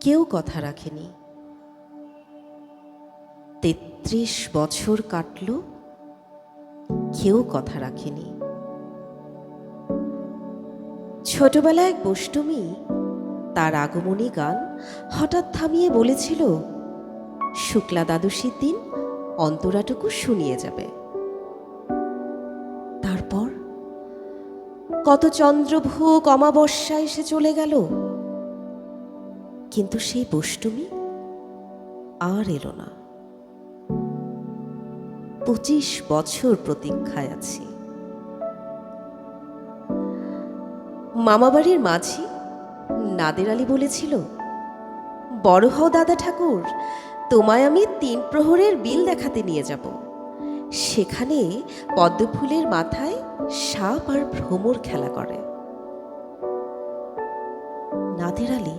কেউ কথা রাখেনি। তেত্রিশ বছর কাটল, কেউ কথা রাখেনি। ছোটবেলায় এক বষ্টমী তার আগমনী গান হঠাৎ থামিয়ে বলেছিল, শুক্লা দ্বাদশীর দিন অন্তরাটুকু শুনিয়ে যাবে। তারপর কত চন্দ্রভোগ অমাবস্যা এসে চলে গেল। কিন্তু সেই বষ্টমী আর এলো না। পঁচিশ বছর প্রতীক্ষায় আছি। মামাবাড়ির মাঝি নাদের আলী বলেছিল, বড় হও দাদা ঠাকুর, তোমায় আমি তিন প্রহরের বিল দেখাতে নিয়ে যাব। সেখানে পদ্মফুলের মাথায় সাপ আর ভ্রমর খেলা করে। নাদের আলী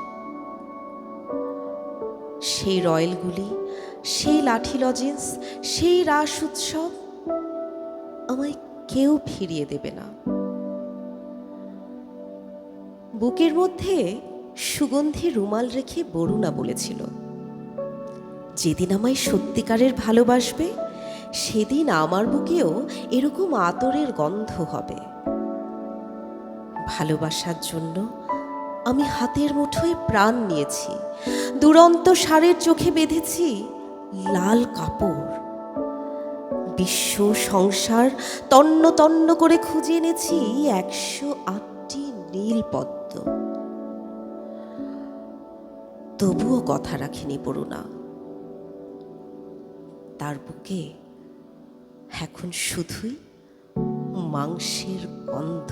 সেই রয়েলগুলি সেই লাঠি লজেন্স, সেই রাস উৎসব আমায় কেউ ফিরিয়ে দেবে না। বুকের মধ্যে সুগন্ধি রুমাল রেখে বরুণা বলেছিল, যেদিন আমায় সত্যিকারের ভালোবাসবে, সেদিন আমার বুকেও এরকম আতরের গন্ধ হবে। ভালোবাসার জন্য আমি হাতের মুঠোয় প্রাণ নিয়েছি। দুরন্ত সারের চোখে বেঁধেছি লাল কাপড়। বিশ্ব সংসার তন্ন তন্ন করে খুঁজে এনেছি একশো আটটি নীল পদ্ম তবুও কথা রাখিনি পড়ুনা তার বুকে এখন শুধুই মাংসের গন্ধ।